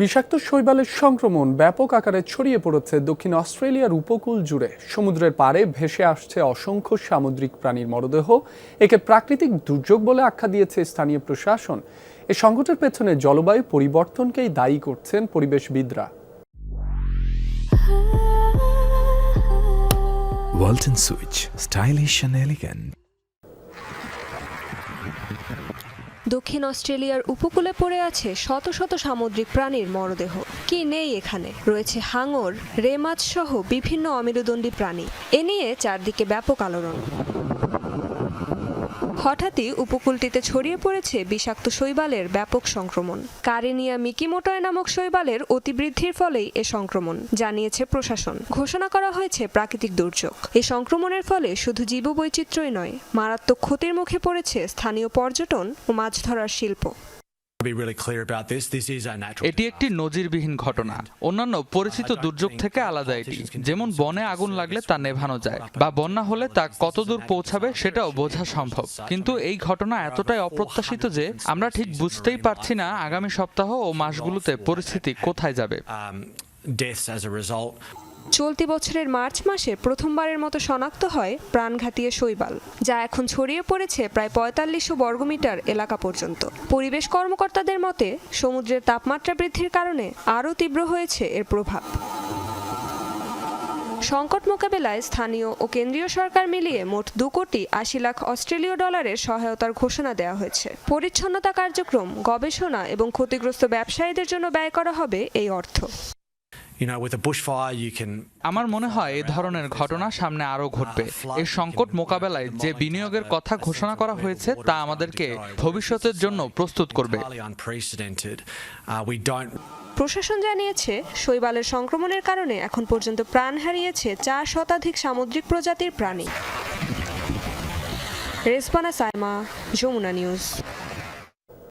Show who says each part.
Speaker 1: বিষাক্ত শৈবালের সংক্রমণ ব্যাপক আকারে ছড়িয়ে পড়েছে দক্ষিণ অস্ট্রেলিয়ার উপকূল জুড়ে। সমুদ্রের পাড়ে ভেসে আসছে অসংখ্য সামুদ্রিক প্রাণীর মরদেহ। একে প্রাকৃতিক দুর্যোগ বলে আখ্যা দিয়েছে স্থানীয় প্রশাসন। এ সংকটের পেছনে জলবায়ু পরিবর্তনকেই দায়ী করছেন পরিবেশবিদরা।
Speaker 2: Walton Switch, stylish and
Speaker 3: দক্ষিণ অস্ট্রেলিয়ার উপকূলে পড়ে আছে শত শত সামুদ্রিক প্রাণীর মরদেহ। কি নেই এখানে? রয়েছে হাঙর রেমাছ সহ বিভিন্ন অমেরুদণ্ডী প্রাণী। এ নিয়ে চারদিকে ব্যাপক আলোড়ন। হঠাৎই উপকূলটিতে ছড়িয়ে পড়েছে বিষাক্ত শৈবালের ব্যাপক সংক্রমণ। কারেনিয়া মিকিমোটয় নামক শৈবালের অতিবৃদ্ধির ফলেই এ সংক্রমণ, জানিয়েছে প্রশাসন। ঘোষণা করা হয়েছে প্রাকৃতিক দুর্যোগ। এ সংক্রমণের ফলে শুধু জীববৈচিত্র্যই নয়, মারাত্মক ক্ষতির মুখে পড়েছে স্থানীয় পর্যটন ও মাছ ধরার শিল্প।
Speaker 4: Be really clear about this. This is a natural.
Speaker 5: এটি একটি নজিরবিহীন ঘটনা অন্যান্য পরিচিত দুর্যোগ থেকে আলাদা এটি যেমন বনে আগুন লাগলে তা নেভানো যায় বা বন্যা হলে তা কতদূর পৌঁছাবে সেটাও বোঝা সম্ভব কিন্তু এই ঘটনা এতটাই অপ্রত্যাশিত যে আমরা ঠিক বুঝতেই পারছি না আগামী সপ্তাহ ও মাসগুলোতে পরিস্থিতি কোথায় যাবে
Speaker 4: Um, deaths as a result.
Speaker 3: চলতি বছরের মার্চ মাসে প্রথমবারের মতো শনাক্ত হয় প্রাণঘাতীয় শৈবাল, যা এখন ছড়িয়ে পড়েছে প্রায় পঁয়তাল্লিশশো বর্গমিটার এলাকা পর্যন্ত। পরিবেশ কর্মকর্তাদের মতে, সমুদ্রের তাপমাত্রা বৃদ্ধির কারণে আরও তীব্র হয়েছে এর প্রভাব। সংকট মোকাবেলায় স্থানীয় ও কেন্দ্রীয় সরকার মিলিয়ে মোট দু কোটি আশি লাখ অস্ট্রেলীয় ডলারের সহায়তার ঘোষণা দেওয়া হয়েছে। পরিচ্ছন্নতা কার্যক্রম, গবেষণা এবং ক্ষতিগ্রস্ত ব্যবসায়ীদের জন্য ব্যয় করা হবে এই অর্থ।
Speaker 5: আমার মনে হয় এই ধরনের ঘটনা সামনে আরও ঘটবে। এই সংকট মোকাবেলায় যে বিনিয়োগের কথা ঘোষণা করা হয়েছে তা আমাদেরকে ভবিষ্যতের জন্য প্রস্তুত করবে.
Speaker 4: Uh,
Speaker 3: প্রশাসন জানিয়েছে শৈবালের সংক্রমণের কারণে এখন পর্যন্ত প্রাণ হারিয়েছে চার শতাধিক সামুদ্রিক প্রজাতির প্রাণী। রেসপানা সাইমা যমুনা নিউজ।